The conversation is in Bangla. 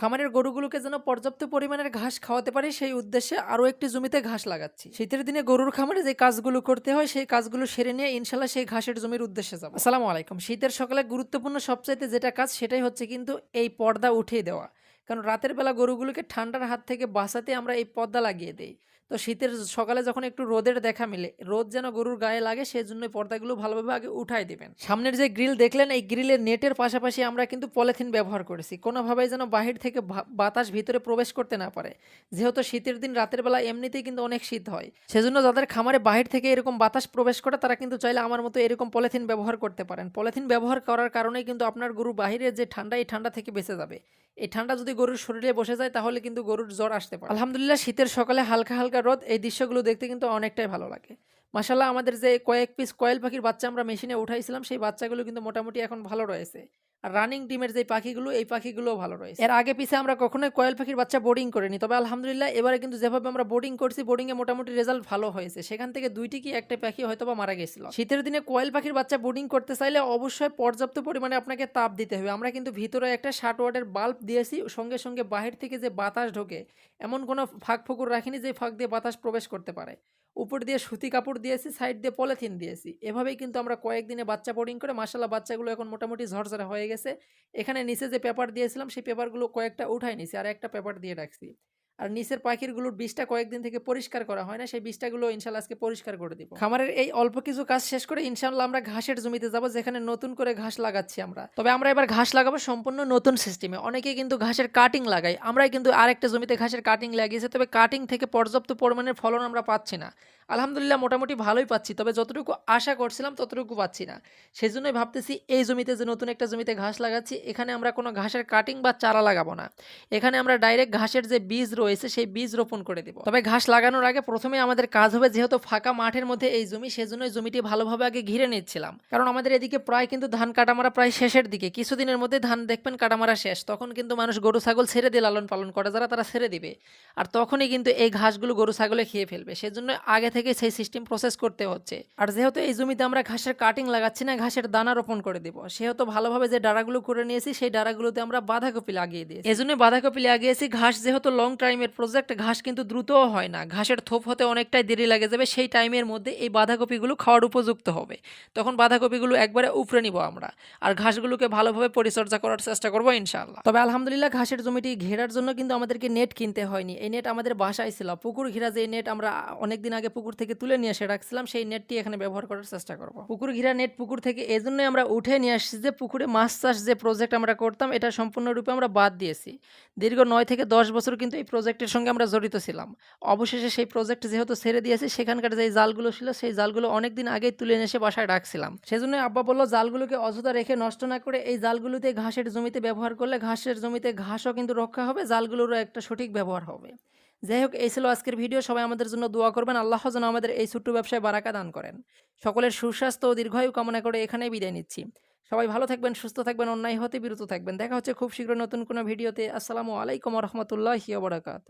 খামারের গরুগুলোকে যেন পর্যাপ্ত পরিমাণের ঘাস খাওয়াতে পারি, সেই উদ্দেশ্যে আরও একটি জমিতে ঘাস লাগাচ্ছি। শীতের দিনে গরুর খামারে যে কাজগুলো করতে হয়, সেই কাজগুলো সেরে নিয়ে ইনশাল্লাহ সেই ঘাসের জমির উদ্দেশ্যে যাব। আসসালামু আলাইকুম। শীতের সকালে গুরুত্বপূর্ণ সবচাইতে যেটা কাজ, সেটাই হচ্ছে কিন্তু এই পর্দা উঠিয়ে দেওয়া। কারণ রাতের বেলা গরুগুলোকে ঠান্ডার হাত থেকে বাঁচাতে আমরা এই পর্দা লাগিয়ে দিই। তো শীতের সকালে যখন একটু রোদের দেখা মিলে, রোদ যেন গরুর গায়ে লাগে সেই জন্য পর্দাগুলো ভালোভাবে আগে উঠাই দিবেন। সামনের যে গ্রিল দেখলেন, এই গ্রিলের নেটের পাশাপাশি আমরা কিন্তু পলিথিন ব্যবহার করেছি। কোনোভাবেই যেন বাহির থেকে বাতাস ভিতরে প্রবেশ করতে না পারে। যেহেতু শীতের দিন রাতের বেলা এমনিতেই কিন্তু অনেক শীত হয়। সেজন্য যাদের খামারে বাহির থেকে এরকম বাতাস প্রবেশ করে, তারা কিন্তু চাইলে আমার মতো এরকম পলিথিন ব্যবহার করতে পারেন। পলিথিন ব্যবহার করার কারণেই কিন্তু আপনার গরু বাহিরের যে ঠান্ডা, এই ঠান্ডা থেকে বেঁচে যাবে। এই ঠান্ডা যদি গরুর শরীরে বসে যায়, তাহলে কিন্তু গরুর জ্বর আসতে পারে। আলহামদুলিল্লাহ, শীতের সকালে হালকা হালকা রোদ, এই দৃশ্যগুলো দেখতে কিন্তু অনেকটাই ভালো লাগে। মাসাল্লাহ আমাদের যে কয়েক পিস কয়েল পাখির বাচ্চা আমরা মেশিনে উঠাইছিলাম, সেই বাচ্চাগুলো কিন্তু মোটামুটি এখন ভালো রয়েছে। আর রানিং টিমের যে পাখিগুলো, এই পাখিগুলো ভালো রয়েছে। এর আগে পিছে আমরা কখনোই কয়েল পাখির বাচ্চা বোর্ডিং করিনি, তবে আলহামদুলিল্লাহ এবারে কিন্তু যেভাবে আমরা বোর্ডিং করছি বোর্ডিংয়ে মোটামুটি রেজাল্ট ভালো হয়েছে। সেখান থেকে দুইটি কি একটা পাখি হয়তো বা মারা গেছিল। শীতের দিনে কয়েল পাখির বাচ্চা বোর্ডিং করতে চাইলে অবশ্যই পর্যাপ্ত পরিমাণে আপনাকে তাপ দিতে হবে। আমরা কিন্তু ভিতরে একটা ষাট ওয়াটের বাল্ব দিয়েছি, সঙ্গে সঙ্গে বাহির থেকে যে বাতাস ঢোকে, এমন কোনো ফাঁক ফুকুর রাখিনি যে ফাঁক দিয়ে বাতাস প্রবেশ করতে পারে। উপর দিয়ে সুতি কাপড় দিয়েছি সাইড দিয়ে পলিথিন দিয়েছি। এভাবেই কিন্তু আমরা কয়েকদিনে বাচ্চা বোর্ডিং করে মাসাল্লাহ বাচ্চাগুলো এখন মোটামুটি ঝরঝরা হয়ে গেছে। এখানে নিচে যে পেপার দিয়েছিলাম, সেই পেপারগুলো কয়েকটা উঠাই নিছি আর একটা পেপার দিয়ে রাখছি। আর নিচের পাখিরগুলোর বিষটা কয়েকদিন থেকে পরিষ্কার করা হয় না, সেই বীজটাগুলো ইনশাল্লাহ আজকে পরিষ্কার করে দিব। খামারের এই অল্প কিছু কাজ শেষ করে ইনশাল্লাহ আমরা ঘাসের জমিতে যাব, যেখানে নতুন করে ঘাস লাগাচ্ছি আমরা। তবে আমরা এবার ঘাস লাগাবো সম্পূর্ণ নতুন সিস্টেমে অনেকে কিন্তু ঘাসের কাটিং লাগাই আমরাই কিন্তু আরেকটা জমিতে ঘাসের কাটিং লাগিয়েছি, তবে কাটিং থেকে পর্যাপ্ত পরিমাণের ফলন আমরা পাচ্ছি না। আলহামদুলিল্লাহ মোটামুটি ভালোই পাচ্ছি, তবে যতটুকু আশা করছিলাম ততটুকু পাচ্ছি না। সেই জন্যই ভাবতেছি এই জমিতে যে নতুন একটা জমিতে ঘাস লাগাচ্ছি, এখানে আমরা কোনো ঘাসের কাটিং বা চারা লাগাবো না। এখানে আমরা ডাইরেক্ট ঘাসের যে বীজ রয়েছে সেই বীজ রোপণ করে দিব। তবে ঘাস লাগানোর আগে প্রথমে আমাদের কাজ হবে যেহেতু ফাঁকা মাঠের মধ্যে এই জমি সেজন্য জমিটি ভালোভাবে আগে ঘিরে নিচ্ছিলাম। কারণ আমাদের এদিকে প্রায় কিন্তু ধান কাটামারা প্রায় শেষের দিকে। কিছুদিনের মধ্যে ধান দেখবেন কাটামারা শেষ। তখন কিন্তু মানুষ গরু ছাগল ছেড়ে দিয়ে লালন পালন করে যারা তারা ছেড়ে দিবে। আর তখনই কিন্তু এই ঘাসগুলো গরু ছাগলে খেয়ে ফেলবে। সেজন্য আগে থেকে সেই সিস্টেম প্রসেস করতে হচ্ছে। আর যেহেতু এই জমিতে আমরা ঘাসের কাটিং লাগাচ্ছি না ঘাসের দানা রোপণ করে দিব। সেহেতু ভালোভাবে যে ডাড়াগুলো করে নিয়েছি সেই ডাড়াগুলোতে আমরা বাঁধাকপি লাগিয়ে দিয়েছি। এই জন্য বাঁধাকপি লাগিয়েছি। ঘাস যেহেতু লং টাইমের প্রজেক্ট ঘাস কিন্তু দ্রুতও হয় না। ঘাসের থোপ হতে অনেকটাই দেরি লাগে যাবে, সেই টাইমের মধ্যে এই বাঁধাকপিগুলো খাওয়ার উপযুক্ত হবে। তখন বাঁধাকপিগুলো একবারে উপরে নিব আমরা আর ঘাসগুলোকে ভালোভাবে পরিচর্যা করার চেষ্টা করব ইনশাআল্লাহ। তবে আলহামদুলিল্লাহ ঘাসের জমিটি ঘেরার জন্য কিন্তু আমাদেরকে নেট কিনতে হয়নি। এই নেট আমাদের বাসায় ছিল। পুকুর ঘেরা যে নেট আমরা অনেকদিন আগে পুকুর থেকে তুলে নিয়ে এসে রাখছিলাম, সেই নেটটি এখানে ব্যবহার করার চেষ্টা করব। পুকুর ঘেরা নেট পুকুর থেকে এই জন্যই আমরা উঠে নিয়ে আসছি যে পুকুরে মাছ চাষ যে প্রজেক্ট আমরা করতাম, এটা সম্পূর্ণরূপে আমরা বাদ দিয়েছি। দীর্ঘ নয় থেকে দশ বছর কিন্তু এই প্রজেক্টের সঙ্গে আমরা জড়িত ছিলাম। অবশেষে সেই প্রজেক্ট যেহেতু ছেড়ে দিয়েছে, সেখানকার যে জালগুলো ছিল, সেই জালগুলো অনেকদিন আগেই তুলে এনে বাসায় রাখছিলাম। সেজন্য আব্বা বলল, জালগুলোকে অযথা রেখে নষ্ট না করে এই জালগুলোতে ঘাসের জমিতে ব্যবহার করলে ঘাসের জমিতে ঘাসও কিন্তু রক্ষা হবে, জালগুলোরও একটা সঠিক ব্যবহার হবে। যাই হোক, এই ছিল আজকের ভিডিও। সবাই আমাদের জন্য দোয়া করবেন। আল্লাহ যেন আমাদের এই ছোট্ট ব্যবসায় বারাকা দান করেন। সকলের সুস্বাস্থ্য ও দীর্ঘায়ু কামনা করে এখানেই বিদায় নিচ্ছি। সবাই ভালো থাকবেন, সুস্থ থাকবেন, অন্যায় হতে বিরত থাকবেন। দেখা হচ্ছে খুব শীঘ্র নতুন কোনো ভিডিওতে। আসসালামু আলাইকুম রহমতুল্লাহ বারাকাতু